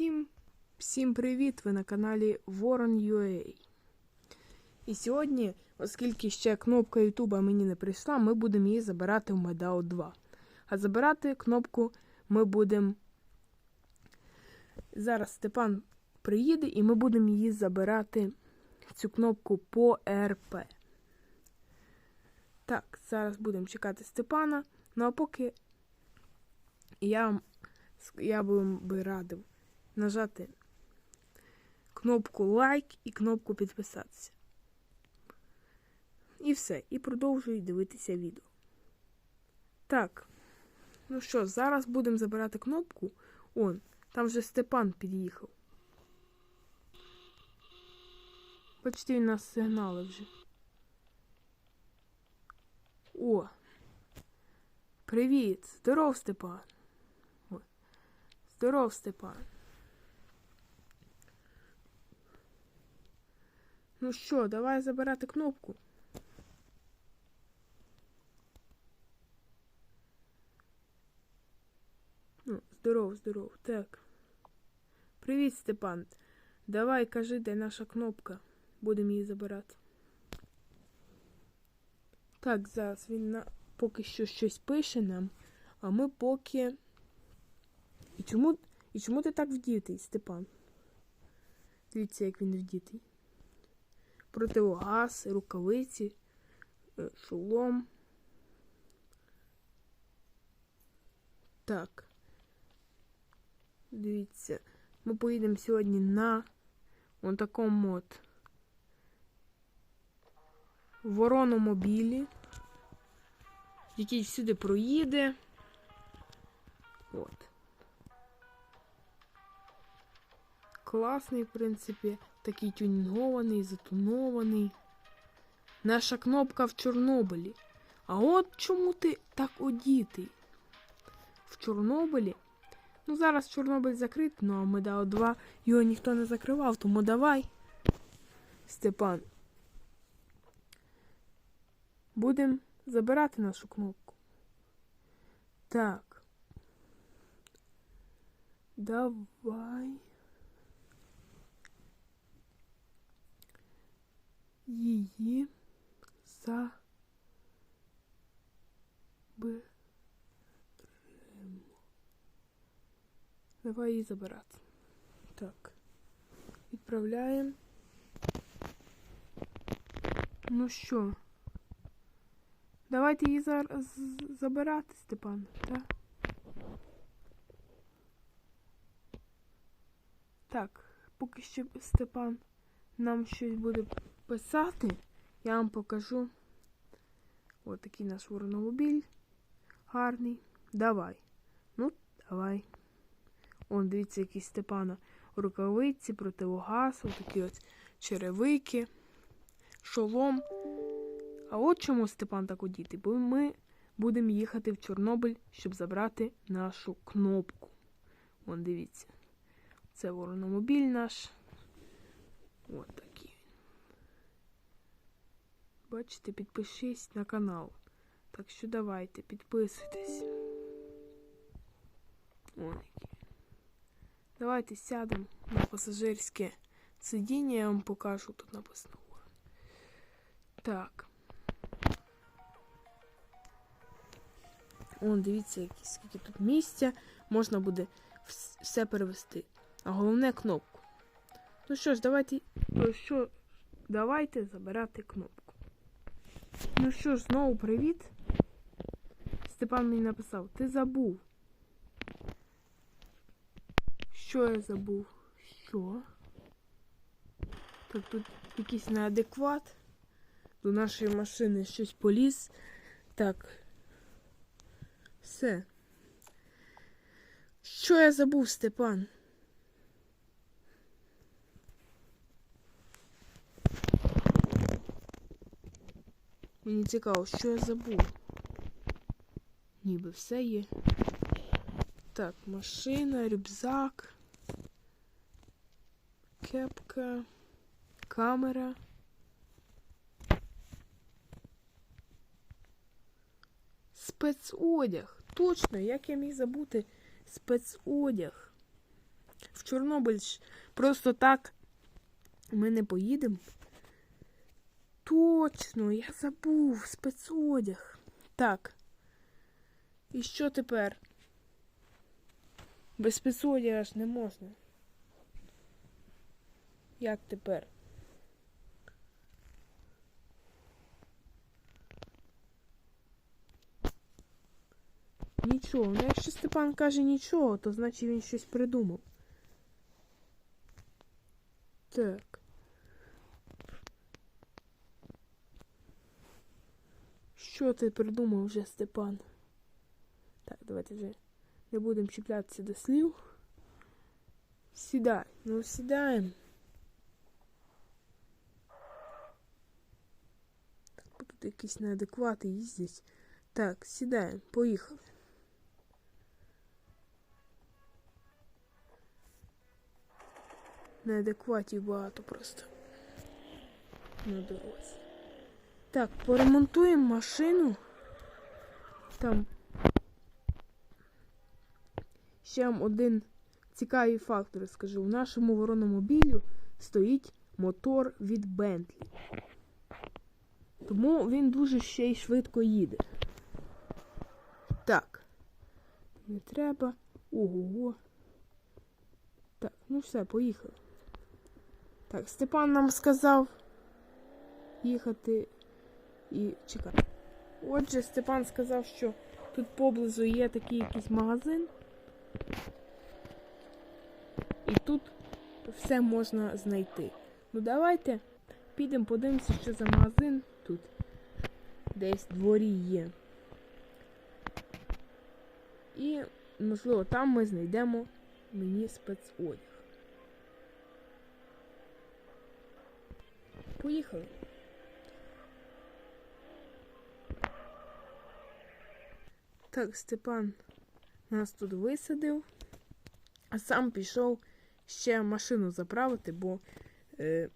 Всім, всім привіт! Ви на каналі Ворон.ua. І сьогодні, оскільки ще кнопка Ютуба мені не прийшла, ми будемо її забирати в Медао 2. А забирати кнопку ми будемо. Зараз Степан приїде і ми будемо її забирати цю кнопку по РП. Так, зараз будемо чекати Степана. Ну а поки я я би вам радив нажати кнопку лайк і кнопку підписатися. І все. І продовжую дивитися відео. Так. Ну що, зараз будемо забирати кнопку. Он, там вже Степан під'їхав. Бачите, він нас сигнали вже. О! Привіт! Здоров, Степан! Здоров, Степан. Ну що, давай забирати кнопку. Ну, здоров, здоров. Так. Привіт, Степан. Давай кажи, де наша кнопка. Будемо її забирати. Так, зараз він на... поки що щось пише нам, а ми поки. І чому і чому ти так вдітий, Степан? Дивіться, як він вдітий. Противогаз, рукавиці, е, шолом. Так. Дивіться, ми поїдемо сьогодні на он такому от ворономобілі, який всюди проїде. От. Класний, в принципі, такий тюнінгований, затонований. Наша кнопка в Чорнобилі. А от чому ти так одітий? В Чорнобилі? Ну, зараз Чорнобиль закритий, ну а Медао 2 його ніхто не закривав, тому давай. Степан. Будемо забирати нашу кнопку. Так. Давай. Її заберемо. Давай її забирати. Так. Відправляємо. Ну що? Давайте її зараз забирати, Степан, так? Так, поки що Степан нам щось буде писати, я вам покажу. Ось такий наш ворономобіль. Гарний. Давай. Ну, давай. Он, дивіться, який Степана рукавиці, противогаз, такі ось черевики, шолом. А от чому Степан так одіти? Бо ми будемо їхати в Чорнобиль, щоб забрати нашу кнопку. Вон, дивіться. Це ворономобіль наш. От такий. Бачите, підпишись на канал. Так що давайте, підписуйтесь. Який. Давайте сядемо на пасажирське сидіння, я вам покажу, тут написано. Так. О, дивіться, скільки тут місця. Можна буде все перевести. А головне кнопку. Ну що ж, давайте. Ну що, давайте забирати кнопку. Ну що ж, знову привіт. Степан мені написав, ти забув. Що я забув? Що? Так тут якийсь неадекват. До нашої машини щось поліз. Так. Все. Що я забув, Степан? Мені цікаво, що я забув. Ніби все є. Так, машина, рюкзак, кепка, камера. Спецодяг. Точно, як я міг забути спецодяг. в Чорнобиль просто так ми не поїдемо. Точно, я забув спецодяг. Так. І що тепер? Без спецодяга ж не можна. Як тепер? Нічого. Ну, якщо Степан каже нічого, то значить він щось придумав. Так. Що ти придумав вже, Степан? Так, давайте вже не будемо чіплятися до слів. Сідай. Ну, сідаємо. Так, тут якісь неадеквати їздять. Так, сідаємо, поїхали. Неадекватів багато просто на дорозі. Так, поремонтуємо машину. Там ще вам один цікавий факт розкажу. В нашому ворономобілю стоїть мотор від Bentley. Тому він дуже ще й швидко їде. Так. Не треба. Ого. Так, ну все, поїхали. Так, Степан нам сказав їхати і чекати. Отже, Степан сказав, що тут поблизу є такий якийсь магазин. І тут все можна знайти. Ну давайте підемо подивимося, що за магазин тут десь дворі є. І, можливо, там ми знайдемо мені спецодяг. Поїхали. Так, Степан нас тут висадив, а сам пішов ще машину заправити, бо е,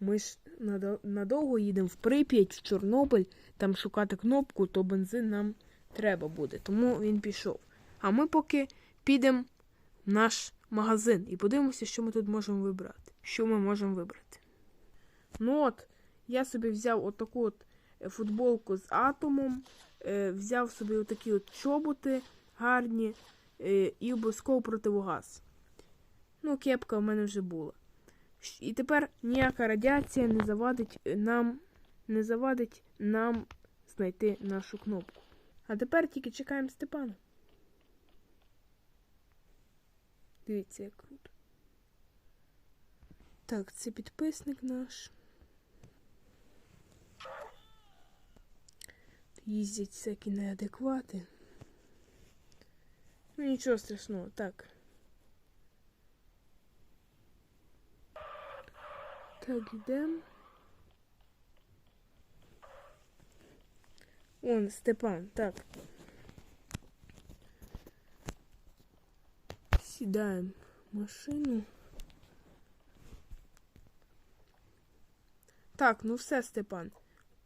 ми ж надовго їдемо в Прип'ять, в Чорнобиль, там шукати кнопку, то бензин нам треба буде. Тому він пішов. А ми поки підемо в наш магазин і подивимося, що ми тут можемо вибрати. Що ми можемо вибрати. Ну от, я собі взяв отаку от е, футболку з атомом, взяв собі отакі от чоботи гарні е, і обов'язково противогаз. Ну, кепка в мене вже була. І тепер ніяка радіація не завадить е, нам, не завадить нам знайти нашу кнопку. А тепер тільки чекаємо Степана. Дивіться, як круто. Так, це підписник наш. Їздять всякі неадеквати. Ну нічого страшного, так. Так, йдемо. Он, Степан, так. Сідаємо в машину. Так, ну все, Степан.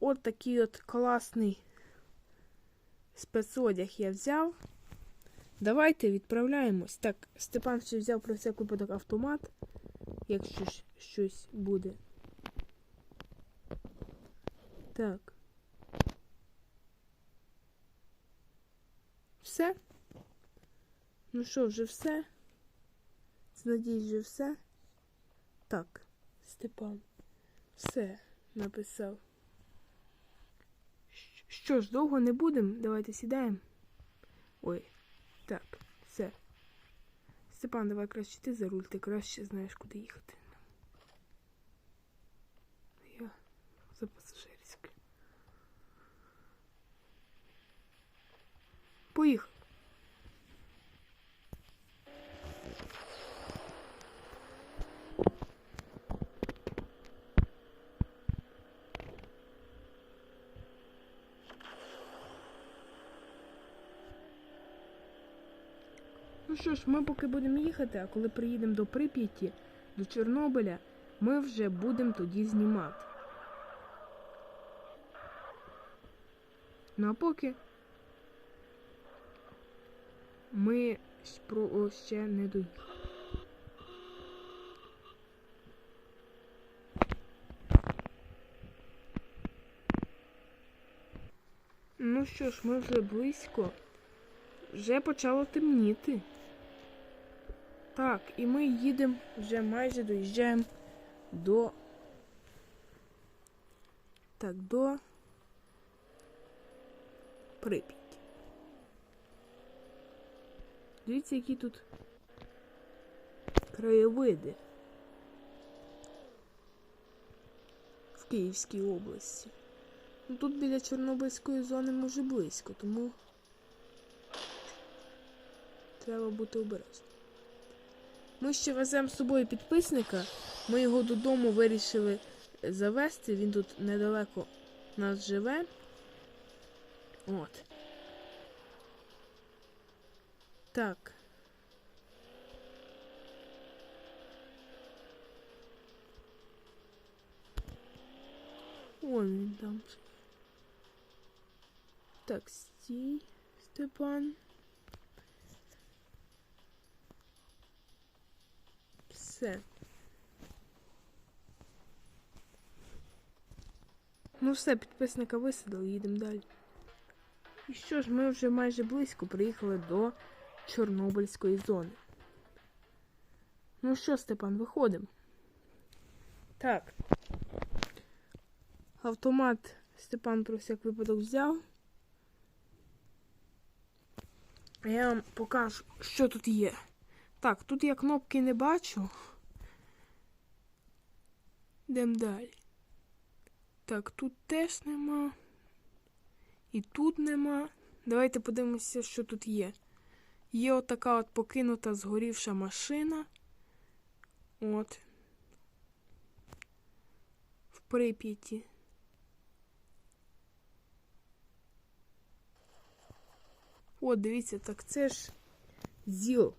От такий от класний спецодяг я взяв. Давайте відправляємось. Так, Степан ще взяв про всяк випадок автомат, якщо ж щось буде. Так. Все? Ну що, вже все? Надіюсь, вже все? Так, Степан. Все написав. Що ж, довго не будемо? Давайте сідаємо. Ой, так, все. Степан, давай краще ти за руль, ти краще знаєш, куди їхати. Я за пасажирське. Поїхав. Ну що ж, ми поки будемо їхати, а коли приїдемо до Прип'яті, до Чорнобиля, ми вже будемо тоді знімати. Ну а поки ми про ще не доїхали. Ну що ж, ми вже близько, вже почало темніти. Так, і ми їдемо, вже майже доїжджаємо до. Так, до Прип'яті. Дивіться, які тут краєвиди в Київській області. Ну, тут біля Чорнобильської зони може близько, тому треба бути обережним. Ми ще веземо з собою підписника. Ми його додому вирішили завести. Він тут недалеко нас живе. От. Так. Вон він там. Так, стій, Степан. Все. Ну все, підписника висадили, їдемо далі. І що ж, ми вже майже близько приїхали до Чорнобильської зони. Ну що, Степан, виходимо. Так. Автомат Степан про всяк випадок взяв. Я вам покажу, що тут є. Так, тут я кнопки не бачу. Йдемо далі. Так, тут теж нема. І тут нема. Давайте подивимося, що тут є. Є отака от покинута згорівша машина. От. В Прип'яті. О, дивіться, так це ж ЗІЛ.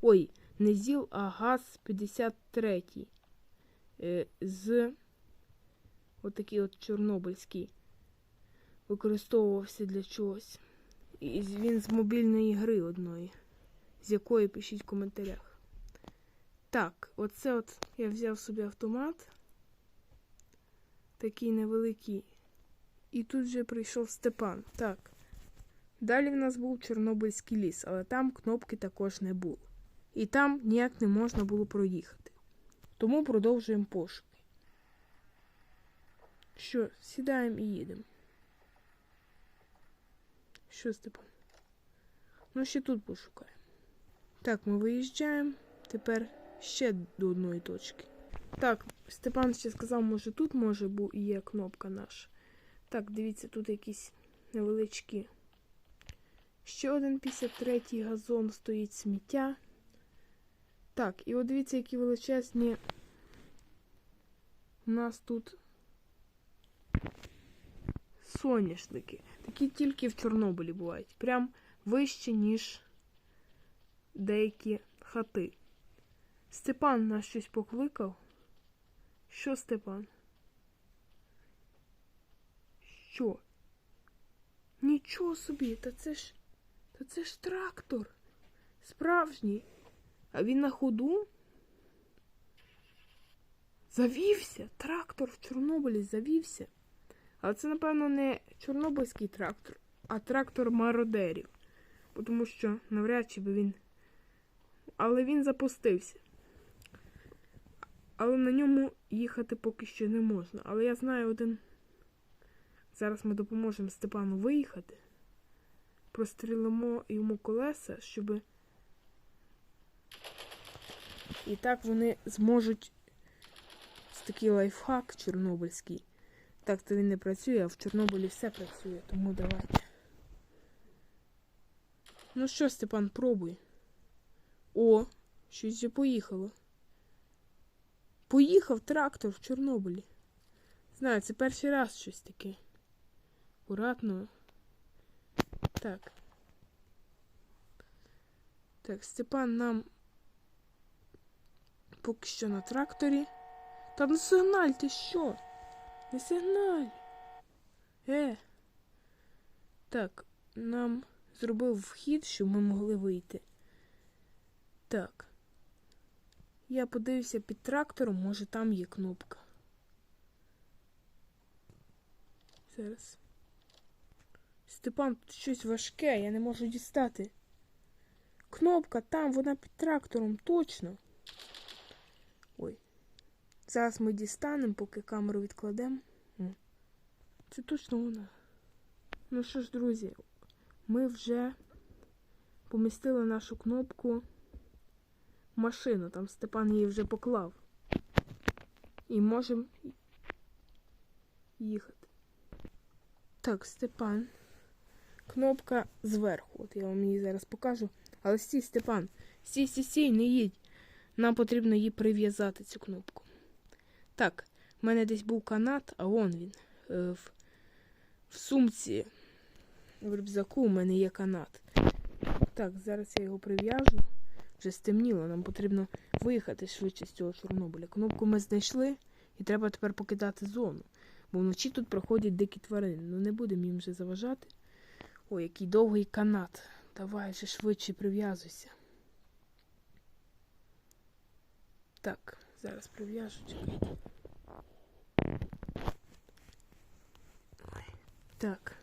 Ой, не ЗІЛ, а ГАЗ-53. Е, з отакий от Чорнобильський. Використовувався для чогось. І він з мобільної гри одної, з якої пишіть в коментарях. Так, оце от я взяв собі автомат. Такий невеликий. І тут вже прийшов Степан. Так. Далі в нас був Чорнобильський ліс, але там кнопки також не було. І там ніяк не можна було проїхати. Тому продовжуємо пошуки. Що, сідаємо і їдемо. Що, Степан? Ну, ще тут пошукаємо. Так, ми виїжджаємо. Тепер ще до одної точки. Так, Степан ще сказав, може тут може і є кнопка наша. Так, дивіться, тут якісь невеличкі. Ще один 53-й газон стоїть сміття. Так, і от дивіться, які величезні у нас тут соняшники. Такі тільки в Чорнобилі бувають. Прям вище, ніж деякі хати. Степан нас щось покликав. Що, Степан? Що? Нічого собі, та це ж. Та це ж трактор. Справжній. А він на ходу? Завівся. Трактор в Чорнобилі завівся. Але це, напевно, не Чорнобильський трактор, а трактор мародерів. Тому що навряд чи би він. Але він запустився. Але на ньому їхати поки що не можна. Але я знаю один. Зараз ми допоможемо Степану виїхати. Прострілимо йому колеса, щоб. І так вони зможуть. Такий лайфхак чорнобильський. Так то він не працює, а в Чорнобилі все працює, тому давайте. Ну що, Степан, пробуй. О, щось вже поїхало. Поїхав трактор в Чорнобилі. Знаю, це перший раз щось таке. Акуратно. Так. Так, Степан нам поки що на тракторі. Та ну сигналь, ти що? Не сигналь. Е. Так, нам зробив вхід, щоб ми могли вийти. Так. Я подивився під трактором, може там є кнопка. Зараз. Степан, тут щось важке, я не можу дістати. Кнопка там, вона під трактором, точно. Зараз ми дістанемо, поки камеру відкладемо. Це точно вона. Ну що ж, друзі, ми вже помістили нашу кнопку в машину. Там Степан її вже поклав. І можемо їхати. Так, Степан. Кнопка зверху. От я вам її зараз покажу. Але стій, Степан. Стій, стій, стій, не їдь. Нам потрібно її прив'язати, цю кнопку. Так, в мене десь був канат, а вон він. Е, В, в сумці, в рюкзаку у мене є канат. Так, зараз я його прив'яжу. Вже стемніло, нам потрібно виїхати швидше з цього Чорнобиля. Кнопку ми знайшли і треба тепер покидати зону. Бо вночі тут проходять дикі тварини. Ну не будемо їм вже заважати. Ой, який довгий канат. Давай вже швидше прив'язуйся. Так, зараз прив'яжу. чекайте. Так.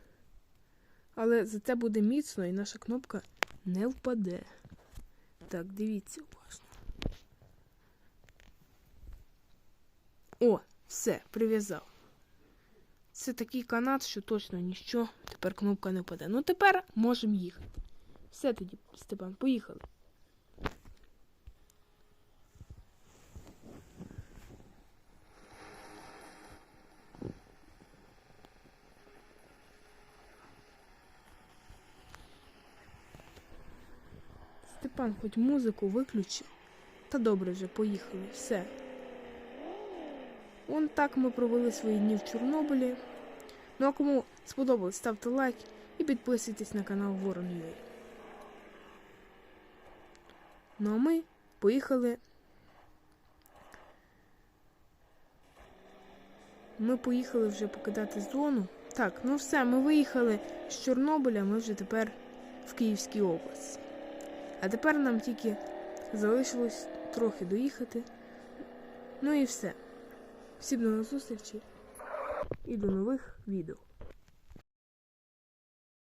Але за це буде міцно і наша кнопка не впаде. Так, дивіться уважно. О, все, прив'язав. Це такий канат, що точно ніщо, тепер кнопка не впаде. Ну тепер можемо їхати. Все тоді, Степан, поїхали. Степан, хоч музику виключи. Та добре вже, поїхали, все. Вон так ми провели свої дні в Чорнобилі. Ну а кому сподобалось, ставте лайк і підписуйтесь на канал Ворон.ua. Ну а ми поїхали. Ми поїхали вже покидати зону. Так, ну все, ми виїхали з Чорнобиля, ми вже тепер в Київській області. А тепер нам тільки залишилось трохи доїхати. Ну і все. Всім до зустрічі і до нових відео.